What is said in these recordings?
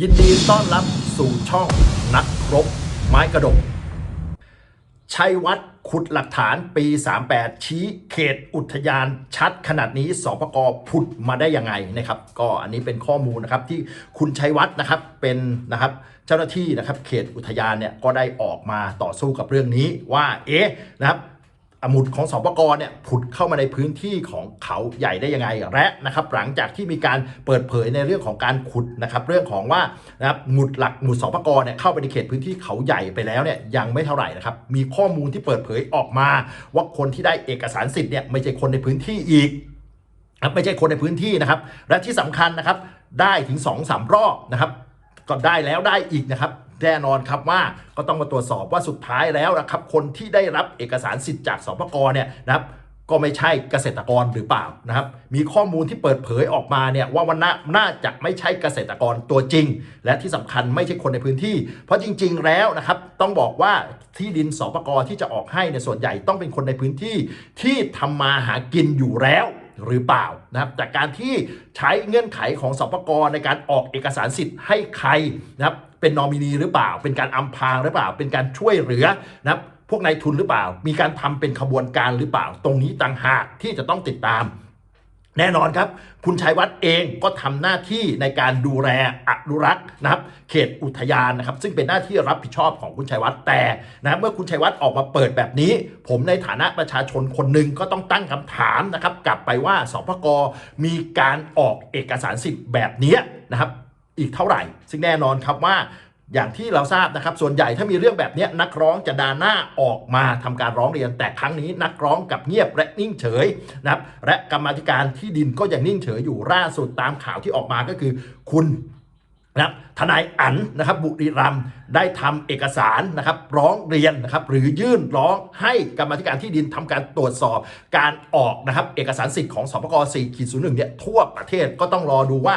ยินดีต้อนรับสู่ช่องนักครบไม้กระดก ชัยวัฒน์ขุดหลักฐานปี 38 ชี้เขตอุทยานชัดขนาดนี้สปกผุดมาได้ยังไงนะครับ ก็อันนี้เป็นข้อมูลนะครับที่คุณชัยวัฒน์นะครับเป็นนะครับเจ้าหน้าที่นะครับเขตอุทยานเนี่ยก็ได้ออกมาต่อสู้กับเรื่องนี้ว่าเอ๊ะนะครับ หมุดของสปกรเนี่ยผุดเข้ามาในพื้นที่ของเขาใหญ่ได้ยังไงและนะครับหลังจากที่มีการเปิดเผยในเรื่องของการขุดนะครับเรื่องของว่านะครับหมุดหลักหมุดสปกรเนี่ยเข้าไปในเขตพื้นที่เขาใหญ่ไปแล้วเนี่ยยังไม่เท่าไหร่นะครับมีข้อมูลที่เปิดเผยออกมา ว่าคนที่ได้เอกสารสิทธิ์เนี่ยไม่ใช่คนในพื้นที่อีกไม่ใช่คนในพื้นที่นะครับ และที่สำคัญนะครับได้ถึง2อสามรอบนะครับก็ได้แล้วได้อีกนะครับ แน่นอนครับว่าก็ต้องมาตรวจสอบว่าสุดท้ายแล้วนะครับคนที่ได้รับเอกสารสิทธิ์จากสปกรเนี่ยนะครับก็ไม่ใช่เกษตรกรหรือเปล่านะครับ มีข้อมูลที่เปิดเผยออกมาเนี่ยว่าวันน่าน่าจะไม่ใช่เกษตรกรตัวจริง และที่สำคัญไม่ใช่คนในพื้นที่ เพราะจริง ๆ แล้วนะครับต้องบอกว่าที่ดินสปกรที่จะออกให้ในยส่วนใหญ่ต้องเป็นคนในพื้นที่ที่ทำมาหากินอยู่แล้วหรือเปล่านะครับจากการที่ใช้เงื่อนไขของสปกรในการออกเอกสารสิทธิ์ให้ใครนะครับ เป็นนอมินีหรือเปล่า เป็นการอำพรางหรือเปล่า เป็นการช่วยเหลือนะพวกนายทุนหรือเปล่า มีการทำเป็นขบวนการหรือเปล่า ตรงนี้ต่างหากที่จะต้องติดตาม แน่นอนครับ คุณชัยวัฒน์เองก็ทำหน้าที่ในการดูแลอนุรักษ์นะครับ เขตอุทยานนะครับ ซึ่งเป็นหน้าที่รับผิดชอบของคุณชัยวัฒน์แต่นะเมื่อคุณชัยวัฒน์ออกมาเปิดแบบนี้ ผมในฐานะประชาชนคนหนึ่งก็ต้องตั้งคำถามนะครับ กลับไปว่าสพกมีการออกเอกสารสิทธิ์แบบนี้นะครับ อีกเท่าไหร่ ซึ่งแน่นอนครับว่าอย่างที่เราทราบนะครับ ส่วนใหญ่ถ้ามีเรื่องแบบนี้นักร้องจะดาหน้าออกมาทำการร้องเรียน แต่ครั้งนี้นักร้องกับเงียบและนิ่งเฉยนะครับและกรรมธิการที่ดินก็ยังนิ่งเฉยอยู่ล่าสุดตามข่าวที่ออกมาก็คือ คุณนะครับทนายอั๋นนะครับบุรีรัมได้ทำเอกสารนะครับร้องเรียนนะครับหรือยื่นร้องให้กรรมธิการที่ดินทำการตรวจสอบการออกนะครับเอกสารสิทธิ์ของสปก4ขีด01เนี่ยทั่วประเทศก็ต้องรอดูว่า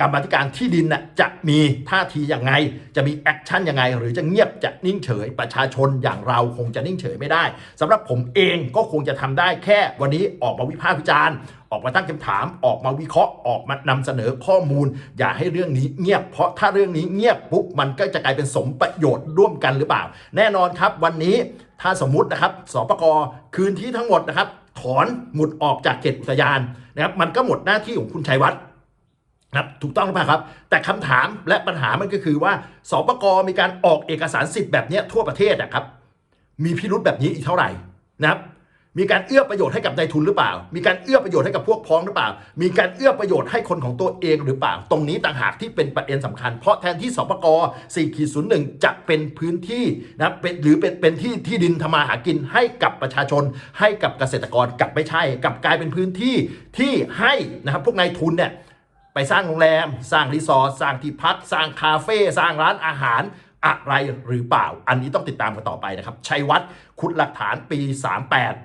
กรรมธิการที่ดินน่ะจะมีท่าทียังไง จะมีแอคชั่นยังไง หรือจะเงียบจะนิ่งเฉย ประชาชนอย่างเราคงจะนิ่งเฉยไม่ได้สำหรับผมเองก็คงจะทำได้แค่วันนี้ออกมาวิพากษ์วิจารณ์ออกมาตั้งคำถามออกมาวิเคราะห์ออกมานำเสนอข้อมูล อย่าให้เรื่องนี้เงียบ เพราะถ้าเรื่องนี้เงียบปุ๊บมันก็จะกลายเป็นสมประโยชน์ร่วมกันหรือเปล่า แน่นอนครับ วันนี้ถ้าสมมตินะครับสปกคืนที่ทั้งหมดนะครับถอนหมุดออกจากเขตอุทยานนะครับมันก็หมดหน้าที่ของคุณชัยวัฒน์ ครับถูกต้องหรือเปล่าครับ แต่คำถามและปัญหามันก็คือว่าสปกมีการออกเอกสารสิทธิ์แบบนี้ทั่วประเทศนะครับ มีพิรุธแบบนี้อีกเท่าไหร่นะครับมีการเอื้อประโยชน์ให้กับนายทุนหรือเปล่า มีการเอื้อประโยชน์ให้กับพวกพ้องหรือเปล่า มีการเอื้อประโยชน์ให้คนของตัวเองหรือเปล่า ตรงนี้ต่างหากที่เป็นประเด็นสำคัญ เพราะแทนที่สปก4ขีด01จะเป็นพื้นที่นะเป็นหรือเป็นเป็นที่ที่ดินทำมาหากินให้กับประชาชน ให้กับเกษตรกรกลับไม่ใช่กลับกลายเป็นพื้นที่ที่ให้นะครับพวกนายทุนเนี่ย ไปสร้างโรงแรม สร้างรีสอร์ทสร้างที่พักสร้างคาเฟ่สร้างร้านอาหารอะไรหรือเปล่า อันนี้ต้องติดตามกันต่อไปนะครับ ชัยวัฒน์ขุดหลักฐานปี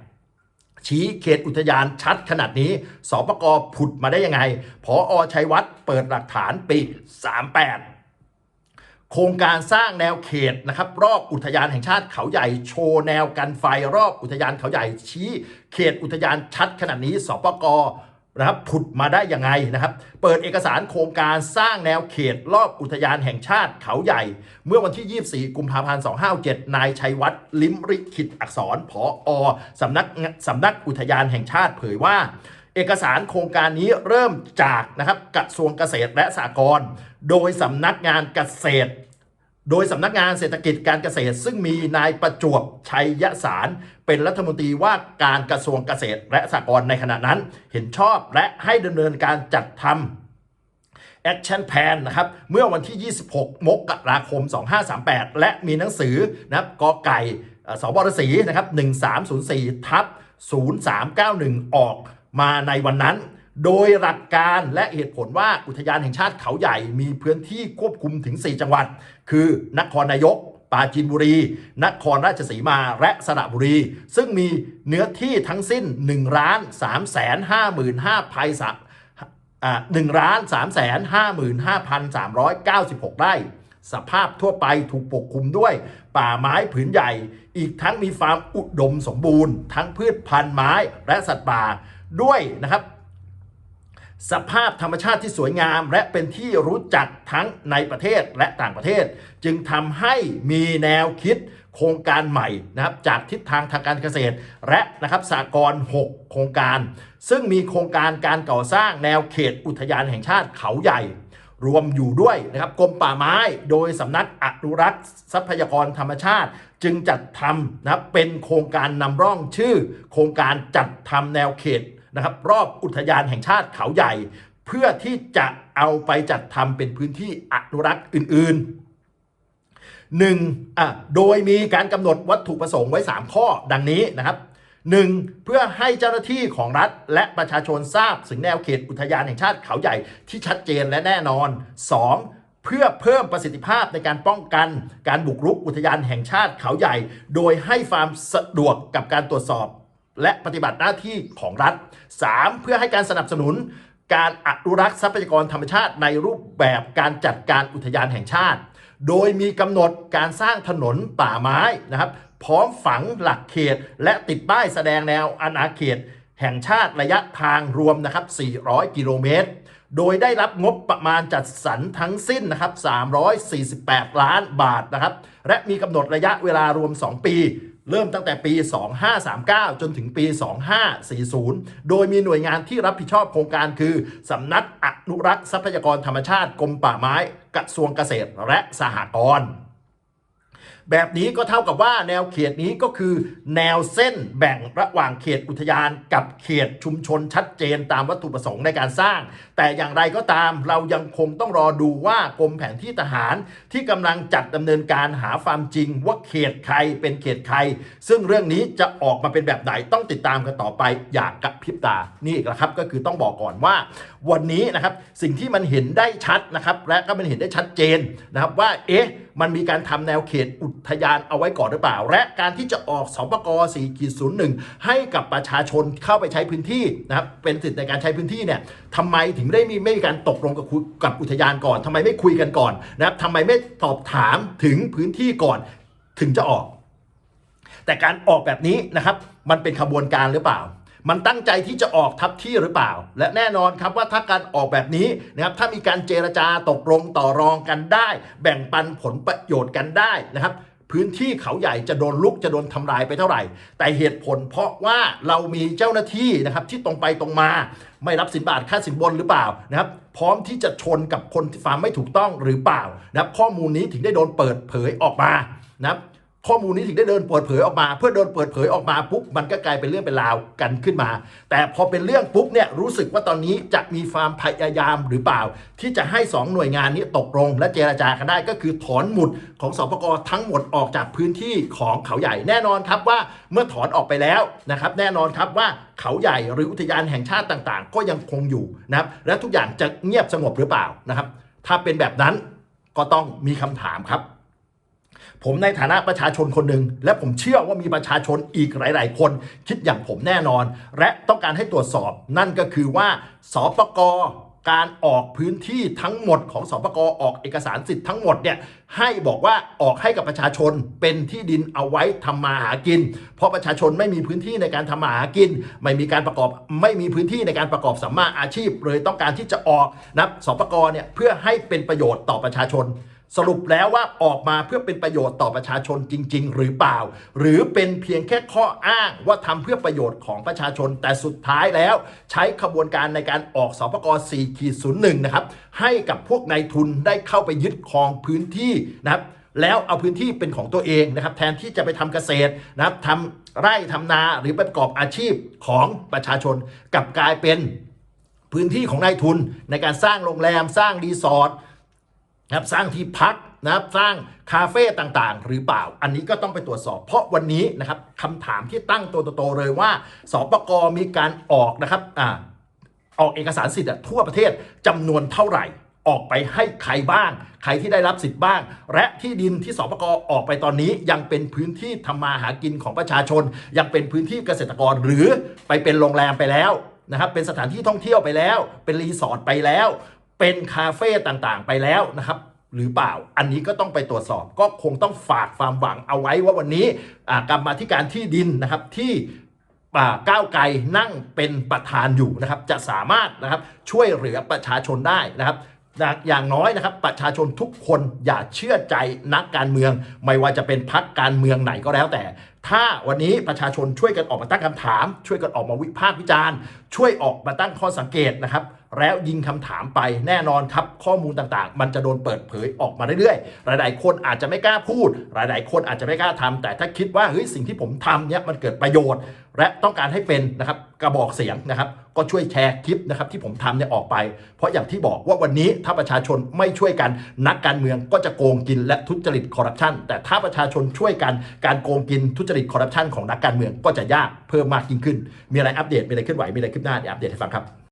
38ชี้เขตอุทยานชัดขนาดนี้ สปกผุดมาได้ยังไง พออชัยวัฒน์เปิดหลักฐานปี 38 โครงการสร้างแนวเขตนะครับ รอบอุทยานแห่งชาติเขาใหญ่โชว์แนวกันไฟรอบอุทยานเขาใหญ่ชี้ เขตอุทยานชัดขนาดนี้ สปก นะครับผุดมาได้ยังไงนะครับ เปิดเอกสารโครงการสร้างแนวเขตรอบอุทยานแห่งชาติเขาใหญ่ เมื่อวันที่ 24 กุมภาพันธ์ 257 นายชัยวัฒน์ลิมริขิตอักษร ผออสำนักสำนักอุทยานแห่งชาติเผยว่า เอกสารโครงการนี้เริ่มจากนะครับกระทรวงเกษตรและสหกรณ์ โดยสำนักงานเกษตร โดยสำนักงานเศรษฐกิจการเกษตร ซึ่งมีนายประจวบชัยยสาร เป็นรัฐมนตรีว่าการกระทรวงเกษตรและสหกรณ์ในขณะนั้น เห็นชอบและให้ดำเนินการจัดทำ Action Plan นะครับเมื่อวันที่ 26 มกราคม 2538 และมีหนังสือนะครับกอไก่สบรสีนะครับ 1304 ทับ 0391 ออกมาในวันนั้น โดยหลักการและเหตุผลว่าอุทยานแห่งชาติเขาใหญ่มีพื้นที่ควบคุมถึง 4 จังหวัด คือนครนายกปราจีนบุรี นครราชสีมา และสระบุรี ซึ่งมีเนื้อที่ทั้งสิ้น1ล้าน3แสน55,000พันสามหนึ่งล้านสามแสนห้าหมื่นห้าพันสามร้อยเก้าสิบหกไร่ สภาพทั่วไปถูกปกคลุมด้วย ป่าไม้ผืนใหญ่ อีกทั้งมีฟาร์มอุดมสมบูรณ์ ทั้งพืชพันธุ์ไม้และสัตว์ป่า ด้วยนะครับ สภาพธรรมชาติที่สวยงาม และเป็นที่รู้จักทั้งในประเทศและต่างประเทศ จึงทำให้มีแนวคิดโครงการใหม่นะครับจากทิศทางทางการเกษตร และนะครับสากล6 โครงการ ซึ่งมีโครงการการก่อสร้างแนวเขตอุทยานแห่งชาติเขาใหญ่ รวมอยู่ด้วยนะครับกรมป่าไม้โดยสำนักอนุรักษ์ทรัพยากรธรรมชาติ จึงจัดทำนะเป็นโครงการนำร่องชื่อ โครงการจัดทำแนวเขต นะครับรอบอุทยานแห่งชาติเขาใหญ่ เพื่อที่จะเอาไปจัดทำเป็นพื้นที่อนุรักษ์อื่นๆหนึ่งอะโดยมีการกำหนดวัตถุประสงค์ไว้ 3 ข้อดังนี้นะครับ 1. เพื่อให้เจ้าหน้าที่ของรัฐและประชาชนทราบถึงแนวเขตอุทยานแห่งชาติเขาใหญ่ที่ชัดเจนและแน่นอน 2. เพื่อเพิ่มประสิทธิภาพในการป้องกัน การบุกรุกอุทยานแห่งชาติเขาใหญ่ โดยให้ความสะดวกกับการตรวจสอบ และปฏิบัติหน้าที่ของรัฐ 3. เพื่อให้การสนับสนุนการอนุรักษ์ทรัพยากรธรรมชาติในรูปแบบการจัดการอุทยานแห่งชาติ โดยมีกำหนดการสร้างถนนป่าไม้นะครับ พร้อมฝังหลักเขต และติดป้ายแสดงแนวอาณาเขต แห่งชาติระยะทางรวมนะครับ 400 กิโลเมตร โดยได้รับงบประมาณจัดสรรทั้งสิ้นนะครับ 348 ล้านบาทนะครับ และมีกำหนดระยะเวลารวม 2 ปี เริ่มตั้งแต่ปี 2539 จนถึงปี 2540 โดยมีหน่วยงานที่รับผิดชอบโครงการคือสำนักอนุรักษ์ทรัพยากรธรรมชาติกรมป่าไม้ กระทรวงเกษตรและสหกรณ์ แบบนี้ก็เท่ากับว่าแนวเขตนี้ก็คือแนวเส้นแบ่งระหว่างเขตอุทยานกับเขตชุมชนชัดเจนตามวัตถุประสงค์ในการสร้าง แต่อย่างไรก็ตามเรายังคงต้องรอดูว่ากรมแผนที่ทหารที่กำลังจัดดำเนินการหาความจริงว่าเขตใครเป็นเขตใคร ซึ่งเรื่องนี้จะออกมาเป็นแบบไหนต้องติดตามกันต่อไปอย่ากระพริบตานี่แหละครับก็คือต้องบอกก่อนว่า วันนี้นะครับสิ่งที่มันเห็นได้ชัดนะครับและก็มันเห็นได้ชัดเจนนะครับว่าเอ๊ะมันมีการทำแนวเขตอุทยานเอาไว้ก่อนหรือเปล่า และการที่จะออกสปก4.01 ให้กับประชาชนเข้าไปใช้พื้นที่นะครับเป็นสิทธิในการใช้พื้นที่เนี่ยทำไมถึงได้มีไม่มีการตกลงกับกับอุทยานก่อนทำไมไม่คุยกันก่อนนะครับทำไมไม่สอบถามถึงพื้นที่ก่อนถึงจะออก แต่การออกแบบนี้นะครับ มันเป็นขบวนการหรือเปล่า มันตั้งใจที่จะออกทับที่หรือเปล่า และแน่นอนครับว่าถ้าการออกแบบนี้นะครับถ้ามีการเจรจาตกลงต่อรองกันได้ แบ่งปันผลประโยชน์กันได้นะครับพื้นที่เขาใหญ่จะโดนลุกจะโดนทำลายไปเท่าไหร่ แต่เหตุผลเพราะว่าเรามีเจ้าหน้าที่นะครับที่ตรงไปตรงมา ไม่รับสินบาทค่าสินบนหรือเปล่านะครับพร้อมที่จะชนกับคนที่ฟาร์มไม่ถูกต้องหรือเปล่านะครับข้อมูลนี้ถึงได้โดนเปิดเผยออกมานะครับ ข้อมูลนี้ถึงได้เดินเปิดเผยออกมา เพื่อเดินเปิดเผยออกมาปุ๊บมันก็กลายเป็นเรื่องเป็นราวกันขึ้นมา แต่พอเป็นเรื่องปุ๊บเนี่ยรู้สึกว่าตอนนี้จะมีความพยายามหรือเปล่า ที่จะให้ 2 หน่วยงานนี้ตกลง และเจรจากันได้ก็คือถอนหมุดของสปกทั้งหมดออกจากพื้นที่ของเขาใหญ่แน่นอนครับว่าเมื่อถอนออกไปแล้วนะครับ แน่นอนครับว่าเขาใหญ่หรืออุทยานแห่งชาติต่าง ๆ ก็ยังคงอยู่นะครับและทุกอย่างจะเงียบสงบหรือเปล่านะครับ ถ้าเป็นแบบนั้นก็ต้องมีคำถามครับ ผมในฐานะประชาชนคนหนึ่งและผมเชื่อว่ามีประชาชนอีกหลาย ๆ คน คิดอย่างผมแน่นอน และต้องการให้ตรวจสอบ นั่นก็คือว่าสปกการออกพื้นที่ทั้งหมดของสปกออกเอกสารสิทธิ์ทั้งหมดเนี่ยให้บอกว่าออกให้กับประชาชนเป็นที่ดินเอาไว้ทำมาหากิน เพราะประชาชนไม่มีพื้นที่ในการทำมาหากิน ไม่มีการประกอบไม่มีพื้นที่ในการประกอบสัมมาอาชีพ เลยต้องการที่จะออกนะสปกเนี่ยเพื่อให้เป็นประโยชน์ต่อประชาชน สรุปแล้วว่าออกมาเพื่อเป็นประโยชน์ต่อประชาชนจริง ๆ หรือเปล่า หรือเป็นเพียงแค่ข้ออ้างว่าทำเพื่อประโยชน์ของประชาชนแต่สุดท้ายแล้ว ใช้ขบวนการในการออกสปก4ขีด01นะครับให้กับพวกนายทุนได้เข้าไปยึดครองพื้นที่นะครับแล้วเอาพื้นที่เป็นของตัวเองนะครับ แทนที่จะไปทำเกษตรนะครับทำไร่ทำนาหรือประกอบอาชีพของประชาชนกลับกลายเป็นพื้นที่ของนายทุนในการสร้างโรงแรมสร้างรีสอร์ท นะครับสร้างที่พักนะครับสร้างคาเฟ่ต่างๆ หรือเปล่า อันนี้ก็ต้องไปตรวจสอบ เพราะวันนี้นะครับคำถามที่ตั้งตัวโตๆเลยว่าสปกมีการออกนะครับอ่าออกเอกสารสิทธิ์ทั่วประเทศจำนวนเท่าไหร่ ออกไปให้ใครบ้าง ใครที่ได้รับสิทธิ์บ้าง และที่ดินที่สปกออกไปตอนนี้ยังเป็นพื้นที่ทำมาหากินของประชาชน ยังเป็นพื้นที่เกษตรกรหรือไปเป็นโรงแรมไปแล้วนะครับเป็นสถานที่ท่องเที่ยวไปแล้ว เป็นรีสอร์ทไปแล้ว เป็นคาเฟ่ต่างๆไปแล้วนะครับหรือเปล่า อันนี้ก็ต้องไปตรวจสอบ ก็คงต้องฝากความหวังเอาไว้ว่าวันนี้กรรมาธิการที่ดินนะครับที่ก้าวไกลนั่งเป็นประธานอยู่นะครับ จะสามารถนะครับช่วยเหลือประชาชนได้นะครับอย่างน้อยนะครับประชาชนทุกคนอย่าเชื่อใจนักการเมือง ไม่ว่าจะเป็นพักการเมืองไหนก็แล้วแต่ ถ้าวันนี้ประชาชนช่วยกันออกมาตั้งคำถาม ช่วยกันออกมาวิพากษ์วิจารณ์ ช่วยออกมาตั้งข้อสังเกตนะครับ แล้วยิงคำถามไปแน่นอนครับ ข้อมูลต่างๆ มันจะโดนเปิดเผยออกมาเรื่อยๆ หลายๆ คนอาจจะไม่กล้าพูด หลายๆ คนอาจจะไม่กล้าทำแต่ถ้าคิดว่าเฮ้ยสิ่งที่ผมทำเนี่ยมันเกิดประโยชน์ และต้องการให้เป็นนะครับกระบอกเสียงนะครับ ก็ช่วยแชร์คลิปนะครับที่ผมทำเนี่ยออกไป เพราะอย่างที่บอกว่าวันนี้ถ้าประชาชนไม่ช่วยกันนักการเมืองก็จะโกงกินและทุจริตคอร์รัปชันแต่ถ้าประชาชนช่วยกันการโกงกินทุจริตคอร์รัปชันของนักการเมืองก็จะยากเพิ่มมากยิ่งขึ้น มีอะไรอัปเดตมีอะไรเคลื่อนไหวมีอะไรคืบหน้าเดี๋ยวอัปเดตให้ฟังครับ